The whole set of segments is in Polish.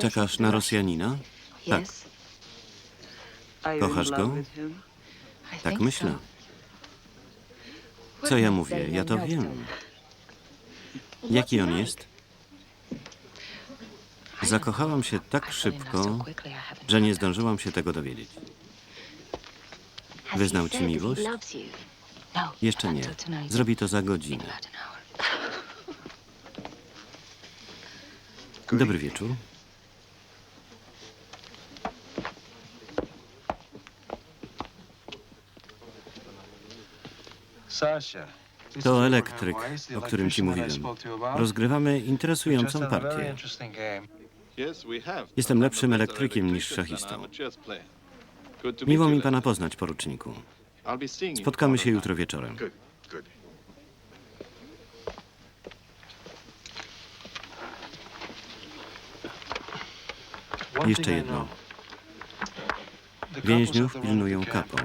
Czekasz na Rosjanina? Tak, Kochasz go? tak myślę. Co ja mówię? Ja to wiem. Jaki on jest? Zakochałam się tak szybko, że nie zdążyłam się tego dowiedzieć. Wyznał ci miłość? Jeszcze nie. Zrobi to za godzinę. Dobry wieczór. To elektryk, o którym ci mówiłem. Rozgrywamy interesującą partię. Jestem lepszym elektrykiem niż szachistą. Miło mi pana poznać, poruczniku. Spotkamy się jutro wieczorem. Jeszcze jedno. Więźniów pilnują kapą.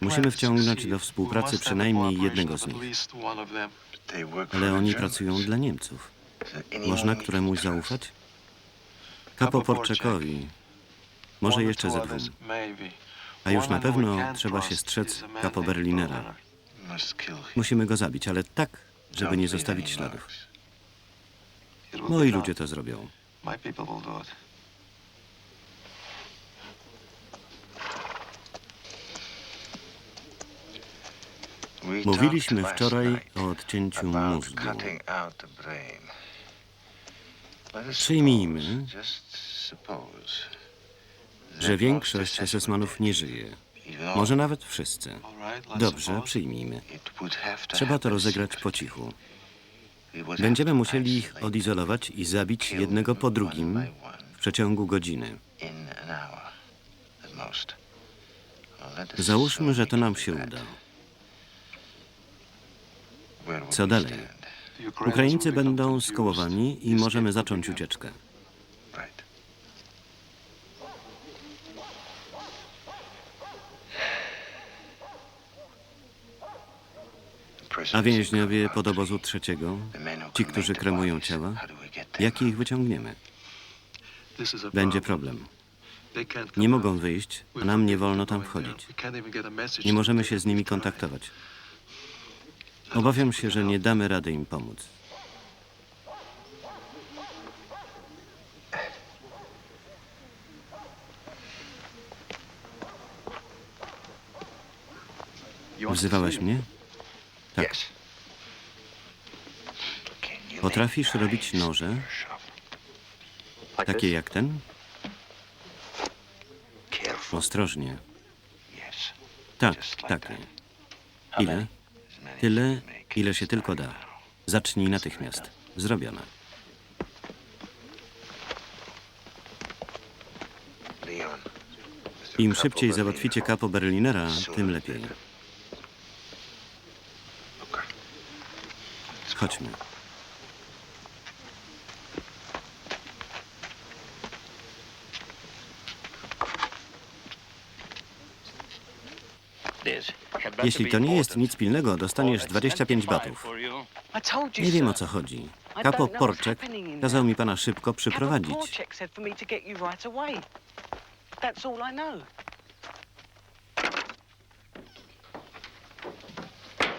Musimy wciągnąć do współpracy przynajmniej jednego z nich. Ale oni pracują dla Niemców. Można któremuś zaufać? Kapo Porczekowi. Może jeszcze ze dwóm. A już na pewno trzeba się strzec Kapo Berlinera. Musimy go zabić, ale tak, żeby nie zostawić śladów. Moi ludzie to zrobią. Mówiliśmy wczoraj o odcięciu mózgu. Przyjmijmy, że większość SS-manów nie żyje. Może nawet wszyscy. Dobrze, przyjmijmy. Trzeba to rozegrać po cichu. Będziemy musieli ich odizolować i zabić jednego po drugim w przeciągu godziny. Załóżmy, że to nam się uda. Co dalej? Ukraińcy będą skołowani i możemy zacząć ucieczkę. A więźniowie pod obozu trzeciego, ci, którzy kremują ciała, jak ich wyciągniemy? Będzie problem. Nie mogą wyjść, a nam nie wolno tam wchodzić. Nie możemy się z nimi kontaktować. Obawiam się, że nie damy rady im pomóc. Wzywałaś mnie? Tak. Potrafisz robić noże, takie jak ten? Ostrożnie. Tak, takie. Ile? Tyle, ile się tylko da. Zacznij natychmiast. Zrobione. Im szybciej załatwicie kapo Berlinera, tym lepiej. Chodźmy. Jeśli to nie jest nic pilnego, dostaniesz 25 batów. Nie wiem o co chodzi. Kapo Porczek kazał mi pana szybko przyprowadzić.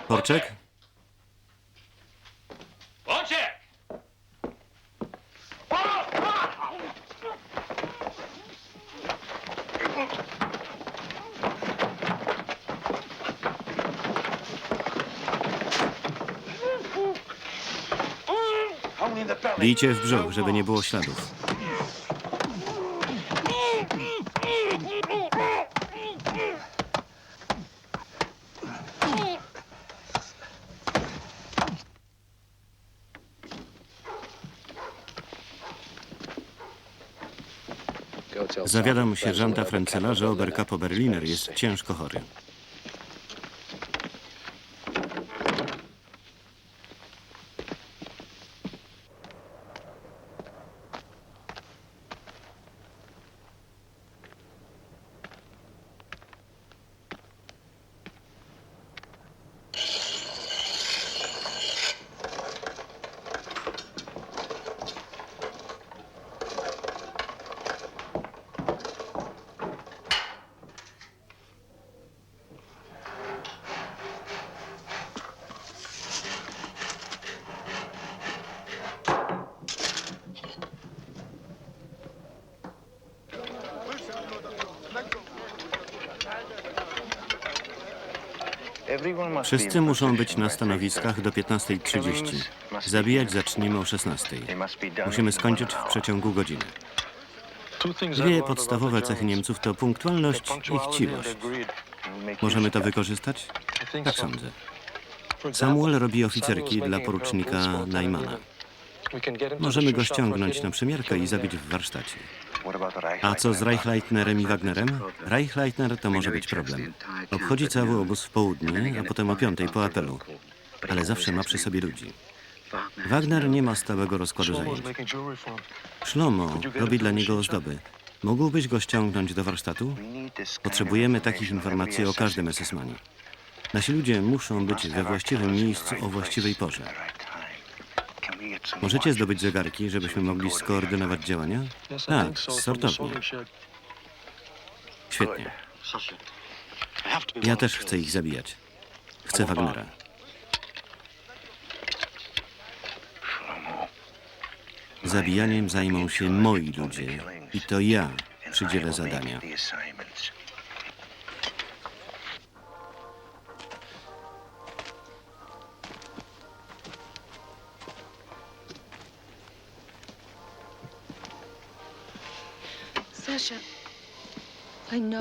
Porczek? Bijcie w brzuch, żeby nie było śladów. Zawiadam sierżanta Frencela, że Oberkapo Berliner jest ciężko chory. Wszyscy muszą być na stanowiskach do 15.30. Zabijać zaczniemy o 16.00. Musimy skończyć w przeciągu godziny. Dwie podstawowe cechy Niemców to punktualność i chciwość. Możemy to wykorzystać? Tak sądzę. Samuel robi oficerki dla porucznika Najmana. Możemy go ściągnąć na przymiarkę i zabić w warsztacie. A co z Reichleitnerem i Wagnerem? Reichleitner to może być problem. Obchodzi cały obóz w południe, a potem o piątej po apelu. Ale zawsze ma przy sobie ludzi. Wagner nie ma stałego rozkładu zajęć. Szlomo robi dla niego ozdoby. Mógłbyś go ściągnąć do warsztatu? Potrzebujemy takich informacji o każdym SS-manie. Nasi ludzie muszą być we właściwym miejscu o właściwej porze. Możecie zdobyć zegarki, żebyśmy mogli skoordynować działania? Tak, z sortowni. Świetnie. Ja też chcę ich zabijać. Chcę Wagnera. Zabijaniem zajmą się moi ludzie i to ja przydzielę zadania.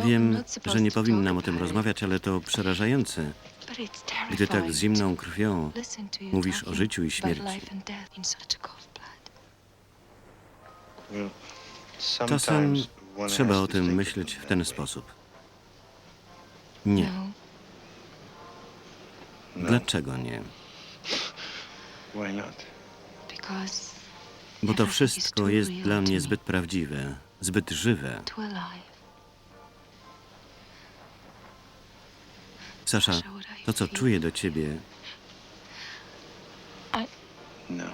Wiem, że nie powinnam o tym rozmawiać, ale to przerażające, gdy tak z zimną krwią mówisz o życiu i śmierci. Czasem trzeba o tym myśleć w ten sposób. Nie. Dlaczego nie? Bo to wszystko jest dla mnie zbyt prawdziwe, zbyt żywe. Sasza, to co czuję do ciebie, No.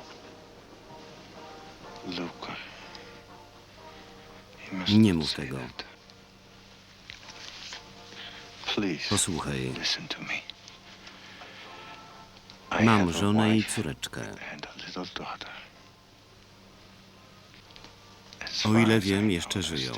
Nie mów tego. Posłuchaj, mam żonę i córeczkę. O ile wiem, jeszcze żyją.